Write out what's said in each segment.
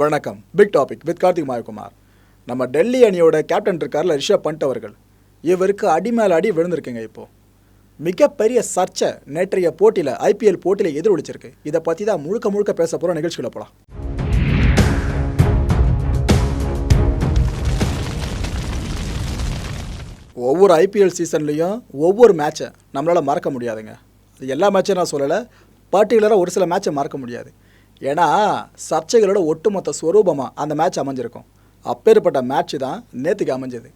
வணக்கம். Big topic with Karthik Mayakumar. நம்ம டெல்லி அணியோட கேப்டன் இருக்கார்ல ரிஷப் பண்ட் அவர்கள். இவருக்கு அடி மேல அடி விழுந்திருக்குங்க இப்போ. மிகப்பெரிய சர்ச்சை நேற்றைய போட்டியில் ஐபிஎல் போட்டியில் எதிரொலிச்சிருக்கு. இதை பற்றி தான் முழுக்க முழுக்க பேச போகிற நிகழ்ச்சிகளை போகலாம் ஒவ்வொரு ஐபிஎல் சீசன்லேயும் ஒவ்வொரு மேட்சை நம்மளால் மறக்க முடியாதுங்க. அது எல்லா மேட்சும் நான் சொல்லலை. பர்டிகுலராக ஒரு சில மேட்சை மறக்க முடியாது. ஏன்னா சர்ச்சைகளோட ஒட்டுமொத்த ஸ்வரூபமாக அந்த மேட்ச் அமைஞ்சிருக்கும். அப்பேற்பட்ட மேட்ச் தான் நேற்றுக்கு அமைஞ்சது.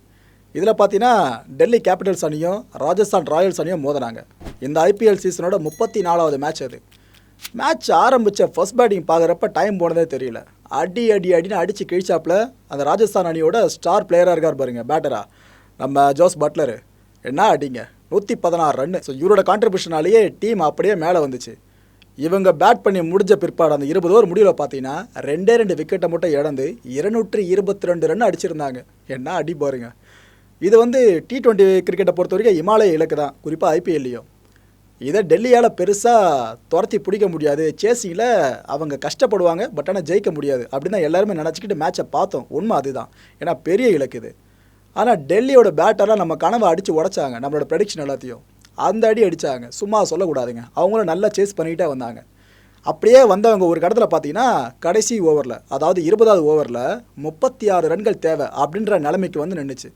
இதில் பார்த்தீங்கன்னா டெல்லி கேபிட்டல்ஸ் அணியும் ராஜஸ்தான் ராயல்ஸ் அணியும் மோதினாங்க. இந்த ஐபிஎல் சீசனோட முப்பத்தி நாலாவது மேட்ச் அது. மேட்ச் ஆரம்பித்த ஃபர்ஸ்ட் பேட்டிங் பார்க்குறப்ப டைம் போனதே தெரியல. அடி அடி அடின்னு அடித்து கிழிச்சாப்புல அந்த ராஜஸ்தான் அணியோட ஸ்டார் பிளேயராக இருக்கார் பாருங்க பேட்டரா நம்ம ஜோஸ் பட்லரு. என்ன அடிங்க? நூற்றி பதினாறு ரன்னு. ஸோ இவரோட கான்ட்ரிபியூஷனாலேயே டீம் அப்படியே மேலே வந்துச்சு. இவங்க பேட் பண்ணி முடிஞ்ச பிற்பாடு அந்த இருபது ஓவர் முடிவில் பார்த்தீங்கன்னா ரெண்டே ரெண்டு விக்கெட்டை மட்டும் இழந்து இருநூற்றி இருபத்தி ரெண்டு ரன் அடிச்சிருந்தாங்க. என்ன அடி பாருங்க. இது வந்து டி ட்வெண்ட்டி கிரிக்கெட்டை பொறுத்த வரைக்கும் இமாலய இலக்கு தான். குறிப்பாக ஐபிஎல்லையும் இதை டெல்லியால் பெருசாக துரத்தி பிடிக்க முடியாது. சேசியில் அவங்க கஷ்டப்படுவாங்க பட் ஆனால் ஜெயிக்க முடியாது. அப்படின்னு தான் எல்லாருமே நினச்சிக்கிட்டு மேட்சை பார்த்தோம். உண்மை அதுதான். ஏன்னா பெரிய இலக்கு இது. ஆனால் டெல்லியோட பேட்டெல்லாம் நம்ம கனவை அடித்து உடைச்சாங்க. நம்மளோட ப்ரெடிக்ஷன் எல்லாத்தையும். அந்த அடி அடித்தாங்க சும்மா சொல்லக்கூடாதுங்க. அவங்களும் நல்லா சேஸ் பண்ணிக்கிட்டே வந்தாங்க. அப்படியே வந்தவங்க ஒரு கடத்தில் பார்த்தீங்கன்னா கடைசி ஓவரில் அதாவது இருபதாவது ஓவரில் முப்பத்தி ஆறு ரன்கள் தேவை அப்படின்ற நிலைமைக்கு வந்து நின்றுச்சு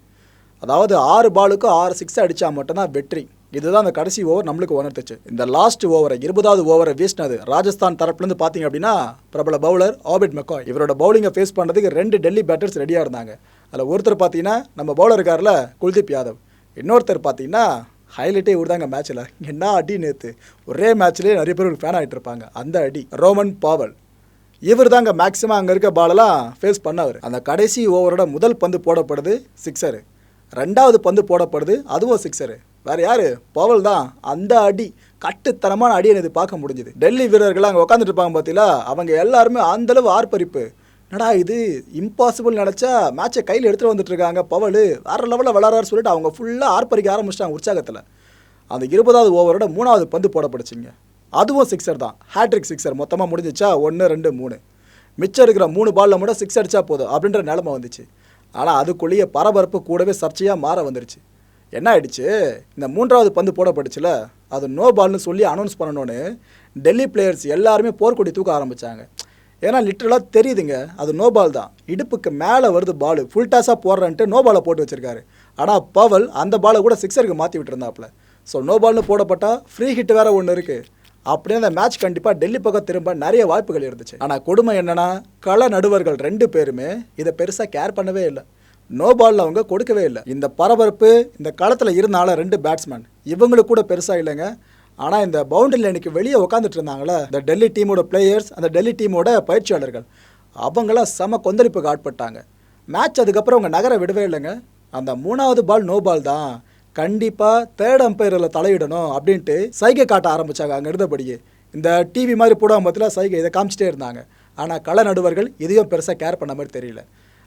அதாவது ஆறு பாலுக்கு ஆறு சிக்ஸ் அடித்தா மட்டும்தான் வெற்றி. இதுதான் அந்த கடைசி ஓவர் நம்மளுக்கு உணர்த்துச்சு. இந்த லாஸ்ட் ஓவரை இருபதாவது ஓவரை வீசினது ராஜஸ்தான் தரப்புலேருந்து பார்த்தீங்க அப்படின்னா பிரபல பவுலர் ஆபிட் மெக்கோ இவரோட பவுலிங்கை ஃபேஸ் பண்ணுறதுக்கு ரெண்டு டெல்லி பேட்டர்ஸ் ரெடியாக இருந்தாங்க. அதில் ஒருத்தர் பார்த்தீங்கன்னா நம்ம பவுலர் இருக்கார்ல குல்தீப் யாதவ். இன்னொருத்தர் பார்த்தீங்கன்னா ஹைலைட்டே இவர் தாங்க மேட்ச்சில் என்ன அடி நேற்று ஒரே மேட்ச்லேயே நிறைய பேர் ஃபேன் ஆகிட்டு இருப்பாங்க அந்த அடி. Rovman Powell. இவர் தாங்க மேக்ஸிமம் அங்கே இருக்க பாலெல்லாம் ஃபேஸ் பண்ணவர் அந்த கடைசி ஓவரோட முதல் பந்து போடப்படுது சிக்ஸரு ரெண்டாவது பந்து போடப்படுது அதுவும் சிக்ஸரு வேறு யார்? பவல் தான். அந்த அடி கட்டுத்தனமான அடி எனக்கு பார்க்க முடிஞ்சுது. டெல்லி வீரர்கள் அங்கே உட்காந்துட்டு இருப்பாங்க பார்த்தீங்களா அவங்க எல்லாருமே அந்தளவு ஆர்ப்பரிப்பு. என்னடா இது? இம்பாசிபிள் நினச்சா மேட்சை கையில் எடுத்துகிட்டு வந்துட்டு இருக்காங்க பவல். வேற லெவலில் விளாட்றாரு சொல்லிட்டு அவங்க ஃபுல்லாக ஆர்ப்பரிக்க ஆரம்பிச்சிட்டாங்க உற்சாகத்தில். அந்த இருபதாவது ஓவரோட மூணாவது பந்து போடப்படுச்சுங்க அதுவும் சிக்ஸர் தான். ஹேட்ரிக் சிக்ஸர் மொத்தமாக முடிஞ்சிச்சா ஒன்று ரெண்டு மூணு. மிச்சம் இருக்கிற மூணு பாலில் மட்டும் சிக்ஸ் அடித்தா போதும் அப்படின்ற நிலமை வந்துச்சு. ஆனால் அதுக்குள்ளேயே பரபரப்பு கூடவே சர்ச்சையாக மாற வந்துருச்சு. என்ன ஆயிடுச்சு? இந்த மூன்றாவது பந்து போடப்பட்டுச்சுல அது நோ பால்னு சொல்லி அனௌன்ஸ் பண்ணணுன்னு டெல்லி பிளேயர்ஸ் எல்லாருமே போர்க்கொடி தூக்க ஆரம்பித்தாங்க ஏன்னா லிட்டரலாக தெரியுதுங்க. அது நோ பால் தான். இடுப்புக்கு மேலே வருது பால் ஃபுல் டாஸாக போடுறேன்ட்டு நோ பாலை போட்டு வச்சிருக்காரு. ஆனால் பவல் அந்த பாலை கூட சிக்ஸருக்கு மாற்றி விட்டுருந்தாப்புல. ஸோ நோ பால்னு போடப்பட்டால் ஃப்ரீ ஹிட் வேற ஒன்று இருக்குது அப்படியே அந்த மேட்ச் கண்டிப்பாக டெல்லி பக்கம் திரும்ப நிறைய வாய்ப்புகள் இருந்துச்சு. ஆனால் கொடுமை என்னன்னா கள நடுவர்கள் ரெண்டு பேருமே இதை பெருசாக கேர் பண்ணவே இல்லை. நோ பாலில் அவங்க கொடுக்கவே இல்லை. இந்த பரபரப்பு இந்த களத்தில் இருந்தால ரெண்டு பேட்ஸ்மேன் இவங்களுக்கு கூட பெருசாக இல்லைங்க. ஆனால் இந்த பவுண்டரி லைனுக்கு வெளியே உட்காந்துட்டு இருந்தாங்களே இந்த டெல்லி டீமோட பிளேயர்ஸ் அந்த டெல்லி டீமோட பயிற்சியாளர்கள் அவங்களாம் செம கொந்தளிப்புக்கு ஆட்பட்டாங்க. மேட்ச் அதுக்கப்புறம் அவங்க நகர விடவே இல்லைங்க. அந்த மூணாவது பால் நோ பால் தான். கண்டிப்பாக தேர்ட் அம்பையரில் தலையிடணும் அப்படின்ட்டு சைகை காட்ட ஆரம்பித்தாங்க அங்கே இருந்தபடியே. இந்த டிவி மாதிரி போடாம பற்றில சைகை இதை காமிச்சிட்டே இருந்தாங்க. ஆனால் கள நடுவர்கள் இதையும் பெருசாக கேர் பண்ண மாதிரி தெரியல.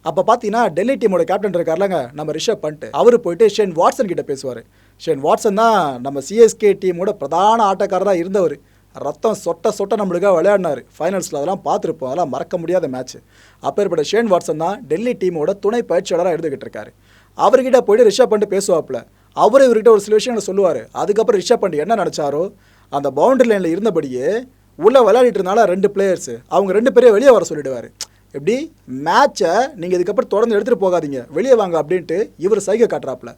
அப்போ பார்த்தீங்கன்னா டெல்லி டீமோட கேப்டன் இருக்கார்லங்க நம்ம ரிஷப் பண்ணிட்டு அவர் போயிட்டு ஷேன் வாட்ஸன் கிட்ட பேசுவார். ஷேன் வாட்சன் தான் நம்ம சிஎஸ்கே டீமோட பிரதான ஆட்டக்காரராக இருந்தவர். ரத்தம் சொட்ட சொட்ட நம்மளுக்காக விளையாடினார். ஃபைனல்ஸில் அதெல்லாம் பார்த்துருப்போம். அதெல்லாம் மறக்க முடியாத மேட்ச் அப்பேற்பட்ட ஷேன் வாட்சன் தான் டெல்லி டீமோட துணை பயிற்சியாளராக இருந்துகிட்டு இருக்காரு. அவர்கிட்ட போயிட்டு ரிஷப் பண்ணிட்டு பேசுவாப்பில். அவரும் இவர்கிட்ட ஒரு சில விஷயங்களை சொல்லுவார். அதுக்கப்புறம் ரிஷப் பண்ட் என்ன நினச்சாரோ அந்த பவுண்டரி லைனில் இருந்தபடியே உள்ளே விளையாடிட்டு இருந்தால ரெண்டு பிளேயர்ஸ் அவங்க ரெண்டு பேரையும் வெளியே வர சொல்லிடுவார். எப்படி? மேட்சை நீங்கள் இதுக்கப்புறம் தொடர்ந்து எடுத்துகிட்டு போகாதீங்க. வெளியே வாங்க அப்படின்ட்டு இவர் சைகை காட்டுறாப்புல.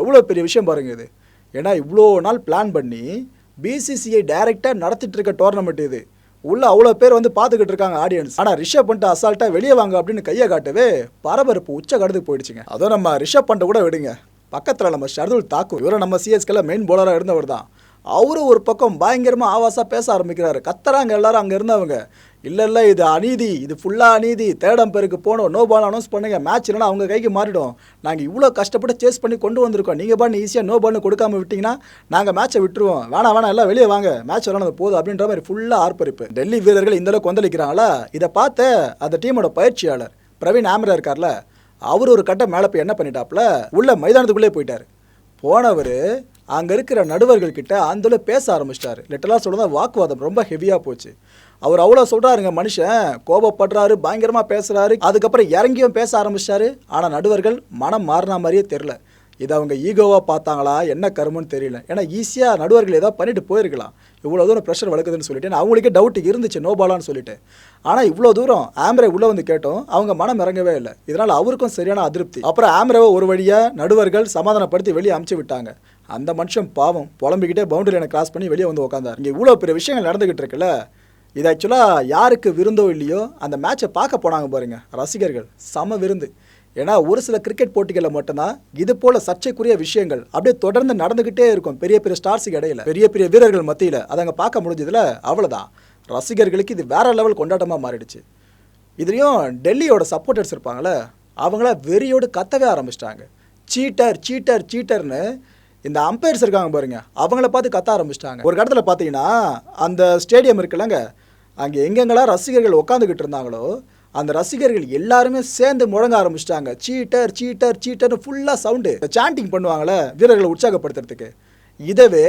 எவ்வளோ பெரிய விஷயம் பாருங்க இது. ஏன்னா இவ்வளோ நாள் பிளான் பண்ணி பிசிசிஐ டைரெக்டாக நடத்திட்டு இருக்க டோர்னமெண்ட் இது. உள்ள அவ்வளோ பேர் வந்து பார்த்துக்கிட்டு இருக்காங்க ஆடியன்ஸ் ஆனால் ரிஷப் பண்ணிட்டு அசால்ட்டாக வெளியே வாங்க அப்படின்னு கையை காட்டவே பரபரப்பு உச்ச கடத்துக்கு போயிடுச்சுங்க. அதுவும் நம்ம ரிஷப் பண்ணிட்டு கூட விடுங்க. பக்கத்தில் நம்ம ஷர்துல் தாக்கூர் இவரை நம்ம சிஎஸ்கேல மெயின் போலராக இருந்தவர் தான் அவரும் ஒரு பக்கம் பயங்கரமாக ஆவாசாக பேச ஆரம்பிக்கிறாரு. கத்துறாங்க எல்லாரும் அங்கே இருந்தவங்க. இல்லை இல்லை இது அநீதி இது ஃபுல்லாக அநீதி. தேடம் பேருக்கு போகணும் நோ பால் அனௌன்ஸ் பண்ணுங்கள் மேட்ச் இல்லைனா அவங்க கைக்கு மாறிடும். நாங்கள் இவ்வளோ கஷ்டப்பட்டு சேஸ் பண்ணி கொண்டு வந்திருக்கோம். நீங்கள் பாட்டு ஈஸியாக நோ பால்னு கொடுக்காம விட்டிங்கன்னா நாங்கள் மேட்சை விட்டுருவோம். வேணாம் வேணாம் எல்லாம் வெளியே வாங்க. மேட்ச் விளாண்டது போதும் அப்படின்ற மாதிரி ஃபுல்லாக ஆர்ப்பரிப்பு. டெல்லி வீரர்கள் இந்தளவுக்கு கொந்தளிக்கிறாங்களா? இதை பார்த்த அந்த டீமோட பயிற்சியாளர் பிரவீன் ஆமிரா இருக்கார்ல அவர் ஒரு கட்டம் மேலே போய் என்ன பண்ணிட்டாப்புல? உள்ள மைதானத்துக்குள்ளே போயிட்டார். போனவர் அங்கே இருக்கிற நடுவர்கள் கிட்ட அந்தளவு பேச ஆரம்பிச்சிட்டாரு. லிட்டலாக சொல்லுறதா வாக்குவாதம் ரொம்ப ஹெவியாக போச்சு. அவர் அவ்வளோ சொல்கிறாருங்க மனுஷன். கோபப்படுறாரு பயங்கரமாக பேசுகிறாரு அதுக்கப்புறம் இறங்கியும் பேச ஆரம்பிச்சிட்டாரு. ஆனால் நடுவர்கள் மனம் மாறின மாதிரியே தெரில இது அவங்க ஈகோவாக பார்த்தாங்களா? என்ன கருமன்னு தெரியல. ஏன்னா ஈஸியாக நடுவர்கள் ஏதாவது பண்ணிட்டு போயிருக்கலாம். இவ்வளோ தூரம் ப்ரெஷர் வளர்க்குதுன்னு சொல்லிட்டு. அவங்களுக்கே டவுட் இருந்துச்சு நோபாலான்னு சொல்லிட்டு. ஆனால் இவ்வளோ தூரம் ஆம்ரே உள்ளே வந்து கேட்டோம் அவங்க மனம் இறங்கவே இல்லை. இதனால் அவருக்கும் சரியான அதிருப்தி. அப்புறம் ஆம்ரேவை ஒரு வழியாக நடுவர்கள் சமாதானப்படுத்தி வெளியே அமுச்சு விட்டாங்க. அந்த மனுஷன் பாவம் புலம்பிக்கிட்டே பவுண்டரி கிராஸ் பண்ணி வெளியே வந்து உட்காந்தார் இங்கே இவ்வளோ பெரிய விஷயங்கள் நடந்துகிட்டு இருக்குல்ல? இது ஆக்சுவலாக யாருக்கு விருந்தோ இல்லையோ அந்த மேட்சை பார்க்க போனாங்க பாருங்கள் ரசிகர்கள். சம விருந்து. ஏன்னா ஒரு சில கிரிக்கெட் போட்டிகளில் மட்டும்தான் இது போல சர்ச்சைக்குரிய விஷயங்கள் அப்படியே தொடர்ந்து நடந்துக்கிட்டே இருக்கும். பெரிய பெரிய ஸ்டார்ஸுக்கு இடையில. பெரிய பெரிய வீரர்கள் மத்தியில். அதை அங்கே பார்க்க முடிஞ்சதில் அவ்வளோதான் ரசிகர்களுக்கு இது வேற லெவல் கொண்டாட்டமாக மாறிடுச்சு. இதுலேயும் டெல்லியோட சப்போர்ட்டர்ஸ் இருப்பாங்களே அவங்கள வெறியோடு கத்தவே ஆரம்பிச்சிட்டாங்க. சீட்டர் சீட்டர் சீட்டர்னு இந்த அம்பையர்ஸ் இருக்காங்க பாருங்க அவங்கள பார்த்து கத்த ஆரம்பிச்சிட்டாங்க. ஒரு இடத்துல பார்த்தீங்கன்னா அந்த ஸ்டேடியம் இருக்குல்லங்க அங்கே எங்கெங்கெல்லாம் ரசிகர்கள் உட்காந்துக்கிட்டு இருந்தாங்களோ அந்த ரசிகர்கள் எல்லாருமே சேர்ந்து முழங்க ஆரம்பிச்சிட்டாங்க. சீட்டர் சீட்டர் சீட்டர்னு ஃபுல்லாக சவுண்டு சாண்டிங் பண்ணுவாங்களே வீரர்களை உற்சாகப்படுத்துறதுக்கு. இதவே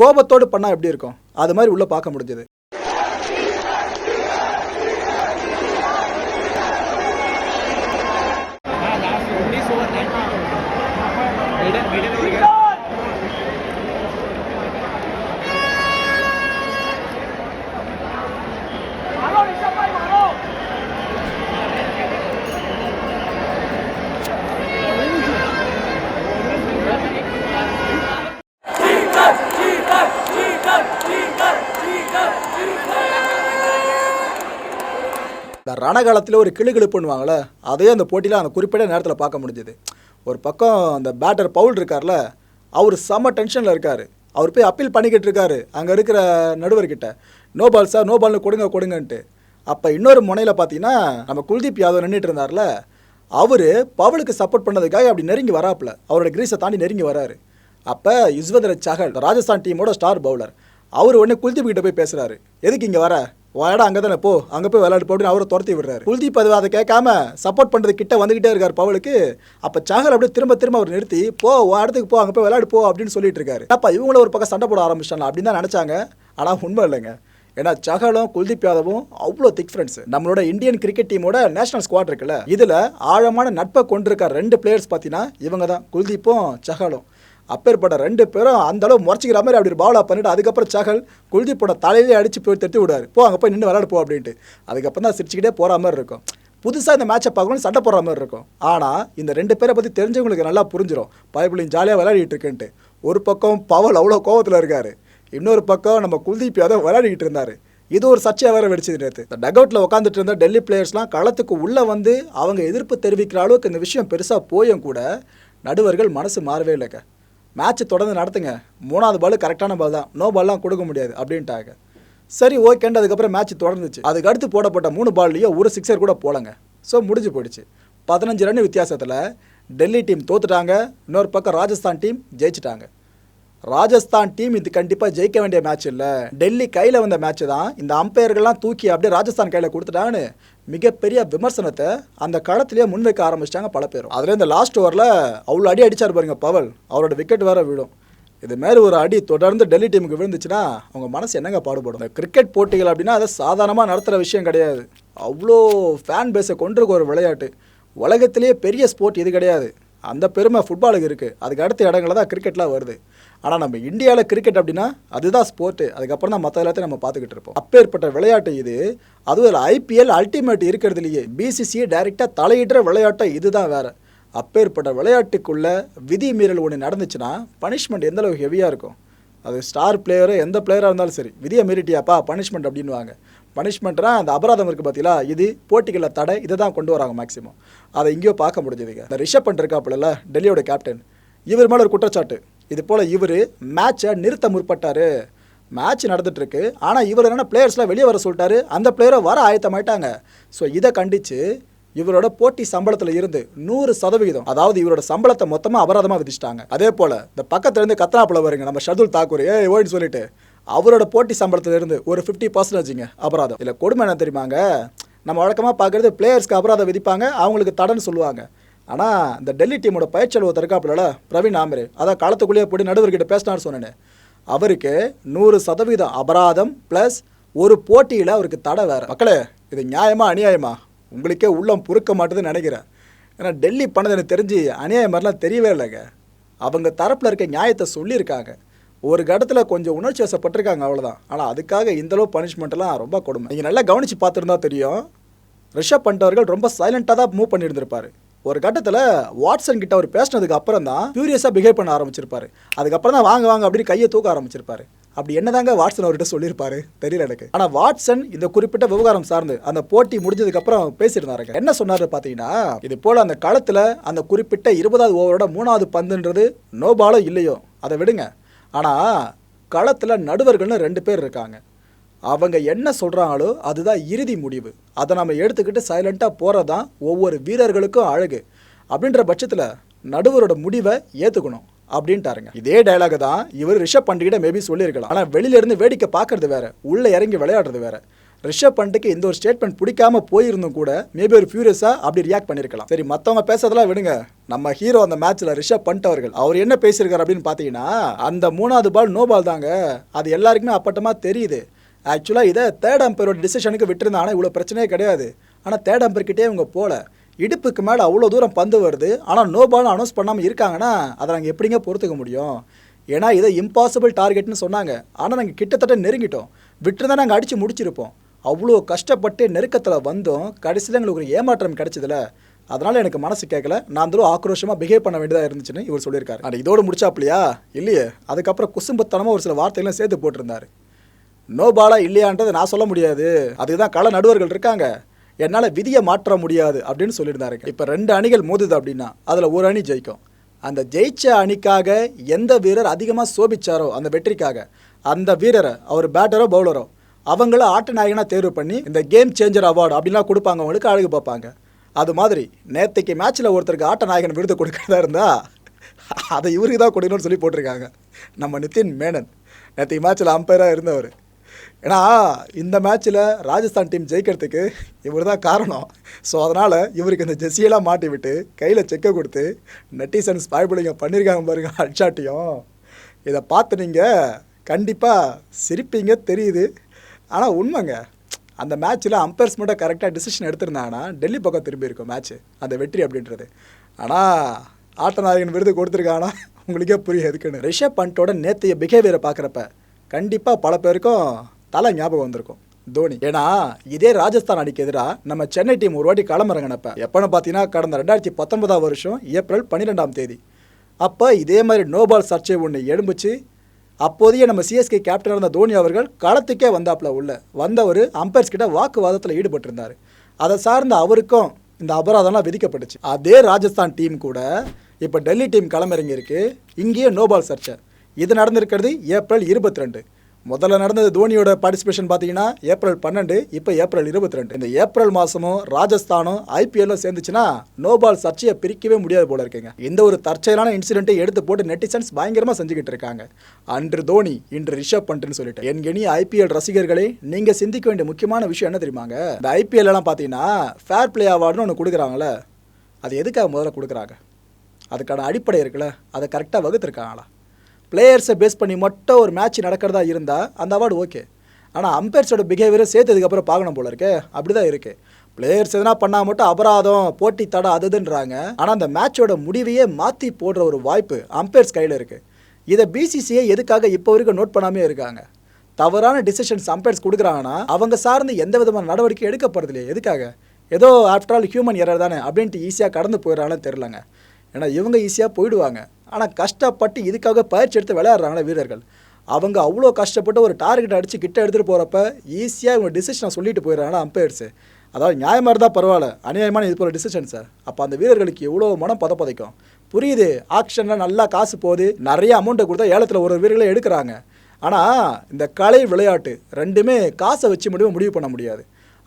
கோபத்தோடு பண்ணால் எப்படி இருக்கும்? அது மாதிரி உள்ளே பார்க்க முடிஞ்சது. ரணகாலத்தில் ஒரு கிளு கிளுகிழுப்புன்னுவாங்களே அதையே அந்த போட்டியில் அந்த குறிப்பிட்ட நேரத்தில் பார்க்க முடிஞ்சது. ஒரு பக்கம் அந்த பேட்டர் பவுல் இருக்கார்ல அவர் செம்ம டென்ஷனில் இருக்கார். அவர் போய் அப்பீல் பண்ணிக்கிட்டு இருக்காரு அங்கே இருக்கிற நடுவர்கிட்ட. நோ பால் சார் நோ பால்னு கொடுங்க கொடுங்கன்ட்டு. அப்போ இன்னொரு முனையில் பார்த்தீங்கன்னா நம்ம குல்தீப் யாதவ் நின்றுட்டு இருந்தார்ல அவர் பவுலுக்கு சப்போர்ட் பண்ணதுக்காக அப்படி நெருங்கி வராப்புல. அவரோட கிரீஸை தாண்டி நெருங்கி வராரு. அப்போ யுஸ்வந்திர சஹல் ராஜஸ்தான் டீமோட ஸ்டார் பவுலர் அவர் உடனே குல்தீப் கிட்ட போய் பேசுறாரு. எதுக்கு இங்கே வர? வாடா அங்கே தானே போ. அங்கே போய் விளையாடு போட்டு அவரை துரத்தி விடுறாரு. குல்தீப் அது அதை கேட்காம சப்போர்ட் பண்ணுறது கிட்ட வந்துகிட்டே இருக்கார் பவலுக்கு. அப்போ சஹல் அப்படியே திரும்ப திரும்ப அவர் நிறுத்தி போ இடத்துக்கு போ அங்கே போய் விளையாடு போ அப்படின்னு சொல்லிட்டு இருக்காரு. அப்போ இவங்கள ஒரு பக்கம் சண்டை போட ஆரம்பிச்சிட்டாங்க அப்படின்னு தான் நினச்சாங்க. ஆனால் உண்மை இல்லைங்க. ஏன்னா சகலும் குல்தீப் யாதவும் அவ்வளோ திக் ஃப்ரெண்ட்ஸ் நம்மளோட இந்தியன் கிரிக்கெட் டீமோட நேஷனல் ஸ்குவாட் இருக்குல்ல. இதில் ஆழமான நட்பை கொண்டிருக்க ரெண்டு பிளேயர்ஸ் பார்த்தீங்கன்னா இவங்க தான் குல்தீப்பும் சகலும் அப்பேற்பட்ட ரெண்டு பேரும் அந்த அளவு முறைச்சிக்கிற மாதிரி அப்படி பாவலா பண்ணிட்டு அதுக்கப்புறம் சகல் குல்தீப்போட தலையிலே அடிச்சு போய் தட்டி விடுவார். போ அங்கே போய் நின்று விளாட போ அப்படின்ட்டு. அதுக்கப்புறம் தான் சிரிச்சுக்கிட்டே போகிற மாதிரி இருக்கும். புதுசாக இந்த மேட்சை பார்க்கணும்னு சண்டை போடுற மாதிரி இருக்கும். ஆனால் இந்த ரெண்டு பேரை பற்றி தெரிஞ்சவங்களுக்கு நல்லா புரிஞ்சிடும் பைபிளையும் ஜாலியாக விளையாடிட்டு இருக்குன்ட்டு. ஒரு பக்கம் பவல் அவ்வளோ கோவத்தில் இருக்கார். இன்னொரு பக்கம் நம்ம குல்தீப் யாதவ் விளையாடிட்டு இருந்தார். இது ஒரு சர்ச்சையாக வேற வெடிச்சது நேற்று இந்த டக் அவுட்டில் உட்காந்துட்டு இருந்த டெல்லி பிளேயர்ஸ்லாம் களத்துக்கு உள்ளே வந்து அவங்க எதிர்ப்பு தெரிவிக்கிற அளவுக்கு இந்த விஷயம் பெருசாக போயும் கூட நடுவர்கள் மனசு மாறவே இல்லைங்க. மேட்ச் தொடர்ந்து நடத்துங்க. மூணாவது பால் கரெக்டான பால் தான். நோ பால்லாம் கொடுக்க முடியாது அப்படின்ட்டாங்க. சரி ஓகேண்டு அதுக்கப்புறம் மேட்ச் தொடர்ந்துச்சு. அதுக்கு அடுத்து போடப்பட்ட மூணு பால்லையும் ஒரு சிக்ஸர் கூட போலங்க. ஸோ முடிஞ்சு போயிடுச்சு. பதினஞ்சு ரன் வித்தியாசத்தில் டெல்லி டீம் தோத்துட்டாங்க. இன்னொரு பக்கம் ராஜஸ்தான் டீம் ஜெயிச்சிட்டாங்க. ராஜஸ்தான் டீம் இது கண்டிப்பாக ஜெயிக்க வேண்டிய மேட்ச் இல்லை. டெல்லி கையில் வந்த மேட்ச் தான். இந்த அம்பையர்கள்லாம் தூக்கி அப்படியே ராஜஸ்தான் கையில் கொடுத்துட்டாங்கன்னு மிகப்பெரிய விமர்சனத்தை அந்த களத்திலேயே முன்வைக்க ஆரம்பிச்சிட்டாங்க பல பேரும். அதில் இந்த லாஸ்ட் ஓவரில் அவ்வளோ அடி அடித்தார் பாருங்க பவல். அவரோட விக்கெட் வேற விழும். இது மாதிரி ஒரு அடி தொடர்ந்து டெல்லி டீமுக்கு விழுந்துச்சுன்னா அவங்க மனசு என்னங்க பாடுபடும்? இந்த கிரிக்கெட் போட்டிகள் அப்படின்னா அதை சாதாரணமாக நடத்துகிற விஷயம் கிடையாது. அவ்வளோ ஃபேன் பேஸை கொண்டிருக்க ஒரு விளையாட்டு. உலகத்திலேயே பெரிய ஸ்போர்ட் இது கிடையாது. அந்த பெருமை ஃபுட்பாலுக்கு இருக்குது அதுக்கு அடுத்த இடங்களில் தான் கிரிக்கெட்லாம் வருது. ஆனால் நம்ம இந்தியாவில் கிரிக்கெட் அப்படின்னா அதுதான் ஸ்போர்ட்டு அதுக்கப்புறம் தான் மற்ற எல்லாத்தையும் நம்ம பார்த்துக்கிட்டு இருப்போம். அப்பேற்பட்ட விளையாட்டு இது. அதுவும் ஐபிஎல் அல்டிமேட் இருக்கிறதுலையே பிசிசியை டைரெக்டாக தலையிடுற விளையாட்டை இதுதான் வேறு. அப்பேற்பட்ட விளையாட்டுக்குள்ள விதி மீறல் ஒன்று நடந்துச்சுன்னா பனிஷ்மெண்ட் எந்தளவுக்கு ஹெவியாக இருக்கும்? அது ஸ்டார் பிளேயரோ எந்த பிளேயராக இருந்தாலும் சரி விதியை மீறிட்டியாப்பா பனிஷ்மெண்ட் அப்படின்னுவாங்க. பனிஷ்மெண்ட்னா அந்த அபராதம் இருக்குது பார்த்தீங்களா இது போட்டிகளில் தடை இதை தான் கொண்டு வராங்க மேக்ஸிமம் அதை எங்கேயோ பார்க்க முடிஞ்சதுங்க இந்த ரிஷப் பண்ணிருக்காப்புல டெல்லியோட கேப்டன் இவர் மேலே ஒரு குற்றச்சாட்டு. இது போல் இவர் மேட்சை நிறுத்த முற்பட்டார். மேட்ச் நடந்துகிட்ருக்கு ஆனால் இவர் என்னென்ன பிளேயர்ஸ்லாம் வெளியே வர சொல்லிட்டாரு. அந்த பிளேயரை வர ஆயத்தமாயிட்டாங்க. ஸோ இதை கண்டித்து இவரோட போட்டி சம்பளத்தில் இருந்து நூறு சதவிகிதம் அதாவது இவரோட சம்பளத்தை மொத்தமாக அபராதமாக விதிச்சிட்டாங்க. அதே போல் இந்த பக்கத்துலேருந்து கத்ராப்பில் வருங்க நம்ம ஷர்துல் தாக்கூர் ஏ ஓய்னு சொல்லிட்டு அவரோட போட்டி சம்பளத்தில் இருந்து ஒரு ஃபிஃப்டி பர்சன்டேஜுங்க அபராதம். இல்லை கொடுமை என்ன தெரியுமாங்க? நம்ம வழக்கமாக பார்க்குறது பிளேயர்ஸ்க்கு அபராதம் விதிப்பாங்க அவங்களுக்கு தடன்னு சொல்லுவாங்க. ஆனால் இந்த டெல்லி டீமோட பயிற்சியாளர் ஒருத்தர் இருக்காப்புல பிரவீன் ஆமரே. அதான் காலத்துக்குள்ளேயே போய் நடுவர்கிட்ட பேசினார் சொன்னேன். அவருக்கு நூறு சதவீதம் அபராதம் ப்ளஸ் ஒரு போட்டியில் அவருக்கு தடை வேறு. மக்களே இது நியாயமா அநியாயமா? உங்களுக்கே உள்ளம் பொறுக்க மாட்டுதுன்னு நினைக்கிறேன். ஏன்னா டெல்லி பண்ணது எனக்கு தெரிஞ்சு அநியாயம் மாதிரிலாம் தெரியவே இல்லைங்க. அவங்க தரப்பில் இருக்க நியாயத்தை சொல்லியிருக்காங்க. ஒரு கட்டத்தில் கொஞ்சம் உணர்ச்சி வசப்பட்டிருக்காங்க அவ்வளோதான் ஆனால் அதுக்காக இந்தளவு பனிஷ்மெண்ட்லாம் ரொம்ப கொடுமை. நீங்கள் நல்லா கவனித்து பார்த்துருந்தா தெரியும். ரிஷப் பண்ட் அவர்கள் ரொம்ப சைலண்டாக தான் மூவ் பண்ணியிருந்திருப்பாரு. ஒரு கட்டத்தில் வாட்சன் கிட்ட அவர் பேசினதுக்கு அப்புறம் தான் ஃபியூரியஸாக பிஹேவ் பண்ண ஆரம்பிச்சிருப்பாரு. அதுக்கப்புறம் தான் வாங்க வாங்க அப்படின்னு கையை தூக்க ஆரம்பிச்சிருப்பாரு. அப்படி என்னதாங்க வாட்சன் அவர்கிட்ட சொல்லியிருப்பாரு? தெரியல எனக்கு. ஆனால் வாட்சன் இந்த குறிப்பிட்ட விவகாரம் சார்ந்து அந்த போட்டி முடிஞ்சதுக்கு அப்புறம் பேசியிருந்தாருங்க. என்ன சொன்னாரு பார்த்தீங்கன்னா இது போல அந்த களத்தில் அந்த குறிப்பிட்ட இருபதாவது ஓவரோட மூணாவது பந்துன்றது நோபாலோ இல்லையோ? அதை விடுங்க. ஆனால் களத்தில் நடுவர்கள்னு ரெண்டு பேர் இருக்காங்க. அவங்க என்ன சொல்கிறாங்களோ அதுதான் இறுதி முடிவு. அதை நம்ம எடுத்துக்கிட்டு சைலண்ட்டாக போகிறது தான் ஒவ்வொரு வீரர்களுக்கும் அழகு. அப்படின்ற பட்சத்தில் நடுவரோட முடிவை ஏற்றுக்கணும் அப்படின்ட்டாருங்க. இதே டயலாக் தான் இவர் ரிஷப் பண்ட்கிட்ட மேபி சொல்லியிருக்கலாம். ஆனால் வெளியிலேருந்து வேடிக்கை பார்க்கறது வேற உள்ளே இறங்கி விளையாடுறது வேற. ரிஷப் பண்ட்டுக்கு இந்த ஒரு ஸ்டேட்மெண்ட் பிடிக்காம போயிருந்தும் கூட மேபி ஒரு ஃபியூரியஸாக அப்படி ரியாக்ட் பண்ணியிருக்கலாம். சரி மற்றவங்க பேசுறதெல்லாம் விடுங்க. நம்ம ஹீரோ அந்த மேட்ச்சில் ரிஷப் பண்ட் அவர்கள் அவர் என்ன பேசியிருக்காரு அப்படின்னு பார்த்தீங்கன்னா அந்த மூணாவது பால் நோ பால் தாங்க. அது எல்லாருக்குமே அப்பட்டமாக தெரியுது. ஆக்சுவலாக இதை தேர்ட் அம்பையரோட டிசிஷனுக்கு விட்டுருந்தாங்கன்னா இவ்வளோ பிரச்சனையே கிடையாது. ஆனால் தேர்ட் அம்பர்கிட்டே இவங்க போகல இடுப்புக்கு மேலே அவ்வளோ தூரம் பந்து வருது. ஆனால் நோ பால் அனௌன்ஸ் பண்ணாமல் இருக்காங்கன்னா அதை நாங்கள் எப்படிங்க பொறுத்துக்க முடியும்? ஏன்னா இதை இம்பாசிபிள் டார்கெட்னு சொன்னாங்க. ஆனால் நாங்கள் கிட்டத்தட்ட நெருங்கிட்டோம். விட்டுருந்தா நாங்கள் அடித்து முடிச்சிருப்போம். அவ்வளோ கஷ்டப்பட்டு நெருக்கத்தில் வந்தோம். கடைசியில் எங்களுக்கு ஒரு ஏமாற்றம் கிடச்சதில்ல அதனால் எனக்கு மனசு கேட்கல நான் தூரம் ஆக்ரோஷமாக பிஹேவ் பண்ண வேண்டியதாக இருந்துச்சுன்னு இவர் சொல்லியிருக்காரு. ஆனால் இதோடு முடிச்சாப்லையா இல்லையே. அதுக்கப்புறம் குசும்பத்தனமாக ஒரு சில வார்த்தைகளும் சேர்த்து போட்டிருந்தாரு. நோ பாலா இல்லையான்றதை நான் சொல்ல முடியாது. அதுதான் கள நடுவர்கள் இருக்காங்க. என்னால் விதியை மாற்ற முடியாது அப்படின்னு சொல்லியிருந்தாருங்க. இப்போ ரெண்டு அணிகள் மோதுது அப்படின்னா அதில் ஒரு அணி ஜெயிக்கும். அந்த ஜெயிச்ச அணிக்காக எந்த வீரர் அதிகமாக சோபிச்சாரோ அந்த வெற்றிக்காக அந்த வீரரை அவர் பேட்டரோ பவுலரோ அவங்கள ஆட்ட நாயகனாக தேர்வு பண்ணி இந்த கேம் சேஞ்சர் அவார்டு அப்படின்லாம் கொடுப்பாங்க அவங்களுக்கு அழகு பார்ப்பாங்க. அது மாதிரி நேற்றுக்கு மேட்ச்சில் ஒருத்தருக்கு ஆட்ட நாயகன் விருது கொடுக்கறதா இருந்தால் அதை இவருக்கு தான் கொடுக்கணும்னு சொல்லி போட்டிருக்காங்க. நம்ம நிதின் மேனன். நேற்றுக்கு மேட்ச்சில் அம்பையராக இருந்தவர். ஏன்னா இந்த மேட்ச்சில் ராஜஸ்தான் டீம் ஜெயிக்கிறதுக்கு இவர் தான் காரணம். ஸோ அதனால் இவருக்கு இந்த ஜெஸ்ஸியெல்லாம் மாட்டி விட்டு கையில் செக்கை கொடுத்து நெட்டிசன்ஸ் பாய்பிளிங்க பண்ணியிருக்காங்க பாருங்க அட்சாட்டியும் இதை பார்த்து நீங்கள் கண்டிப்பாக சிரிப்பீங்க தெரியுது. ஆனால் உண்மைங்க. அந்த மேட்ச்சில் அம்பையர்ஸ் மட்டும் கரெக்டாக டிசிஷன் எடுத்திருந்தாங்கன்னா டெல்லி பக்கம் திரும்பி இருக்கும் மேட்ச்சு அந்த வெற்றி அப்படின்றது. ஆனால் ஆட்டநாயகன் விருது கொடுத்துருக்காங்கன்னா உங்களுக்கே புரியும் எதுக்குன்னு. ரிஷப் பண்ட்டோட நேற்றைய பிஹேவியரை பார்க்குறப்ப கண்டிப்பாக பல பேருக்கும் தலை ஞாபகம் வந்திருக்கும். தோனி. ஏன்னா இதே ராஜஸ்தான் அணிக்கு எதிராக நம்ம சென்னை டீம் ஒரு வாட்டி களமிறங்கினப்ப எப்போன்னு பார்த்தீங்கன்னா கடந்த ரெண்டாயிரத்தி பத்தொன்பதாம் வருஷம் ஏப்ரல் பன்னிரெண்டாம் தேதி. அப்போ இதே மாதிரி நோபால் சர்ச்சை ஒன்று எழும்புச்சு. அப்போதைய நம்ம சிஎஸ்கே கேப்டன் இருந்த தோனி அவர்கள் களத்துக்கே வந்தாப்புல உள்ள. வந்தவர் அம்பையர்ஸ் கிட்ட வாக்குவாதத்தில் ஈடுபட்டிருந்தார். அதை சார்ந்த அவருக்கும் இந்த அபராதம்லாம் விதிக்கப்பட்டுச்சு. அதே ராஜஸ்தான் டீம் கூட இப்போ டெல்லி டீம் களமிறங்கியிருக்கு இங்கேயே நோபால் சர்ச்சை. இது நடந்திருக்கிறது ஏப்ரல் இருபத்தி ரெண்டு. முதல்ல நடந்தது தோனியோட பார்ட்டிசிபேஷன் பார்த்தீங்கன்னா ஏப்ரல் பன்னெண்டு இப்போ ஏப்ரல் இருபத்தி ரெண்டு இந்த ஏப்ரல் மாதமும் ராஜஸ்தானும் ஐபிஎல்லும் சேர்ந்துச்சுன்னா நோபால் சர்ச்சையை பிரிக்கவே முடியாது போல இருக்குங்க. இந்த ஒரு தற்செயலான இன்சிடென்ட்டை எடுத்து போட்டு நெட்டிசன்ஸ் பயங்கரமாக செஞ்சுக்கிட்டு இருக்காங்க. அன்று தோனி இன்று ரிஷப் பண்ட்னு சொல்லிட்டு. என் இனி ஐபிஎல் ரசிகர்களே நீங்கள் சிந்திக்க வேண்டிய முக்கியமான விஷயம் என்ன தெரியுமாங்க? இந்த ஐபிஎல்லாம் பார்த்தீங்கன்னா ஃபேர் பிளே அவார்டுன்னு ஒன்று கொடுக்குறாங்களே அது எதுக்காக முதல்ல கொடுக்குறாங்க? அதுக்கான அடிப்படை இருக்குல்ல. அதை கரெக்டாக வகுத்துருக்காங்களா? பிளேயர்ஸை பேஸ் பண்ணி மட்டும் ஒரு மேட்ச் நடக்கிறதா இருந்தால் அந்த அவார்டு ஓகே ஆனால் அம்பையர்ஸோட பிஹேவியரை சேர்த்ததுக்கப்புறம் பார்க்கணும் போல இருக்கே. அப்படி தான் இருக்குது பிளேயர்ஸ் எதனா பண்ணால் மட்டும் அபராதம் போட்டி தடை அதுதுன்றாங்க ஆனால் அந்த மேட்சோட முடிவையே மாற்றி போடுற ஒரு வாய்ப்பு அம்பையர்ஸ் கையில் இருக்குது இதை பிசிசிஐ எதுக்காக இப்போ வரைக்கும் நோட் பண்ணாமே இருக்காங்க? தவறான டிசிஷன்ஸ் அம்பையர்ஸ் கொடுக்குறாங்கன்னா அவங்க சார்ந்து எந்த விதமான நடவடிக்கை எடுக்கப்படுறது இல்லையே எதுக்காக? ஏதோ ஆஃப்டர் ஆல் ஹியூமன் எரர் தானே அப்படின்ட்டு ஈஸியாக கடந்து போயிடறாங்கன்னு தெரிலங்க ஏன்னா இவங்க ஈஸியாக போயிடுவாங்க. ஆனால் கஷ்டப்பட்டு இதுக்காக பயிற்சி எடுத்து விளையாடுறாங்களே வீரர்கள். அவங்க அவ்வளோ கஷ்டப்பட்டு ஒரு டார்கெட் அடித்து கிட்ட எடுத்துகிட்டு போகிறப்ப ஈஸியாக இவங்க டிசிஷனை சொல்லிட்டு போயிடுறாங்களா அம்பையர்ஸு அதாவது நியாயமாக இருந்தால் பரவாயில்ல. அநியாயமான இது போல டிசிஷன் சார் அப்போ அந்த வீரர்களுக்கு எவ்வளோ மனம் பத பதைக்கும் புரியுது ஆக்ஷனில் நல்லா காசு போகுது நிறைய அமௌண்ட்டை கொடுத்தா ஏலத்தில் ஒரு வீரர்களை எடுக்கிறாங்க. ஆனால் இந்த கலை விளையாட்டு ரெண்டுமே காசை வச்சு மட்டுமே முடிவு பண்ண முடியாது.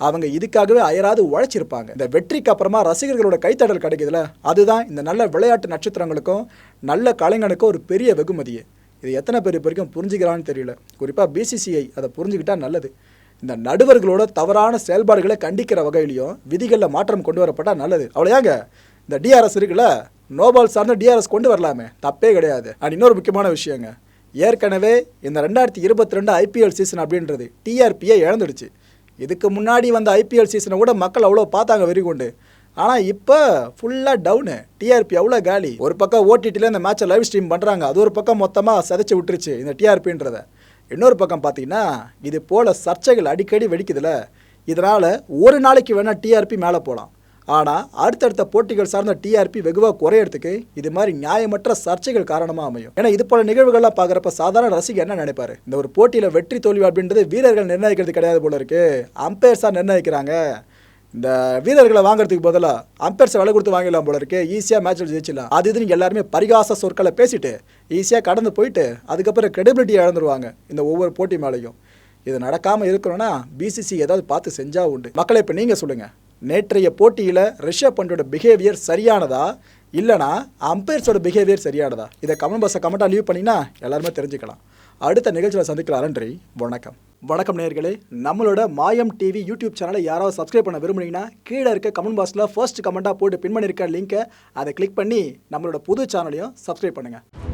அவங்க இதுக்காகவே அயராது உழைச்சிருப்பாங்க. இந்த வெற்றிக்கு அப்புறமா ரசிகர்களோட கைத்தடல் கிடைக்குதுல? அதுதான் இந்த நல்ல விளையாட்டு நட்சத்திரங்களுக்கும் நல்ல கலைஞனுக்கும் ஒரு பெரிய வெகுமதியே. இது எத்தனை பேர் இப்போ வரைக்கும் புரிஞ்சுக்கிறான்னு தெரியல. குறிப்பாக பிசிசிஐ அதை புரிஞ்சுக்கிட்டா நல்லது. இந்த நடுவர்களோட தவறான செயல்பாடுகளை கண்டிக்கிற வகையிலையும் விதிகளில் மாற்றம் கொண்டு வரப்பட்டால் நல்லது. அவ்வளோயாங்க இந்த டிஆர்எஸ் இருக்குல்ல? நோபால் சார்ந்த டிஆர்எஸ் கொண்டு வரலாமே. தப்பே கிடையாது. அண்ட் இன்னொரு முக்கியமான விஷயங்க. ஏற்கனவே இந்த ரெண்டாயிரத்தி இருபத்தி ரெண்டு ஐபிஎல் சீசன் அப்படின்றது டிஆர்பியை இழந்துடுச்சு. இதுக்கு முன்னாடி வந்த ஐபிஎல் சீசனை கூட மக்கள் அவ்வளோ பார்த்தாங்க வெறிகொண்டு ஆனால் இப்போ ஃபுல்லாக டவுனு டிஆர்பி அவ்வளோ காலி. ஒரு பக்கம் ஓடிடியில் இந்த மேட்சை லைவ் ஸ்ட்ரீம் பண்ணுறாங்க அது ஒரு பக்கம் மொத்தமாக சதைச்சு விட்டுருச்சு இந்த டிஆர்பின்றத இன்னொரு பக்கம் பார்த்தீங்கன்னா இது போல் சர்ச்சைகள் அடிக்கடி வெடிக்குதுல. இதனால் ஒரு நாளைக்கு வேணால் டிஆர்பி மேலே போகலாம் ஆனால் அடுத்தடுத்த போட்டிகள் சார்ந்த டிஆர்பி வெகுவாக குறையறதுக்கு இது மாதிரி நியாயமற்ற சர்ச்சைகள் காரணமாக அமையும். ஏன்னா இது போல நிகழ்வுகள்லாம் பார்க்குறப்ப சாதாரண ரசிகர் என்ன நினைப்பாரு? இந்த ஒரு போட்டியில் வெற்றி தோல்வி அப்படின்றது வீரர்கள் நிர்ணயிக்கிறது கிடையாது போல இருக்கு. அம்பையர்ஸாக நிர்ணயிக்கிறாங்க. இந்த வீரர்களை வாங்குறதுக்கு பதிலாக அம்பையர்ஸை விலை கொடுத்து வாங்கிடலாம் போல இருக்கு. ஈஸியாக மேட்ச்சில் ஜெயிச்சிடலாம். அது இதுன்னு எல்லாருமே பரிகாச சொற்களை பேசிட்டு ஈஸியாக கடந்து போயிட்டு அதுக்கப்புறம் கிரெடிபிலிட்டி இழந்துருவாங்க இந்த ஒவ்வொரு போட்டி மேலேயும். இது நடக்காமல் இருக்கணும்னா பிசிசி ஏதாவது பார்த்து செஞ்சால் உண்டு. மக்களை இப்போ நீங்கள் சொல்லுங்கள் நேற்றைய போட்டியில் ரிஷப் பண்டோட பிஹேவியர் சரியானதா? இல்லைனா அம்பையர்ஸோட பிஹேவியர் சரியானதா? இதை கமெண்ட் பாக்ஸை கமெண்ட்டாக லீவ் பண்ணினா எல்லாருமே தெரிஞ்சுக்கலாம். அடுத்த நிகழ்ச்சியில் சந்திக்கலாம். நன்றி வணக்கம். வணக்கம் நேர்களே நம்மளோட மாயம் டிவி யூடியூப் சேனலை யாராவது சப்ஸ்கிரைப் பண்ண விரும்புனீங்கன்னா கீழே இருக்க கமெண்ட் பாக்ஸில் ஃபர்ஸ்ட் கமெண்ட்டாக போட்டு பின் பண்ணியிருக்க லிங்க்கை அதை கிளிக் பண்ணி நம்மளோட புது சேனலையும் சப்ஸ்கிரைப் பண்ணுங்கள்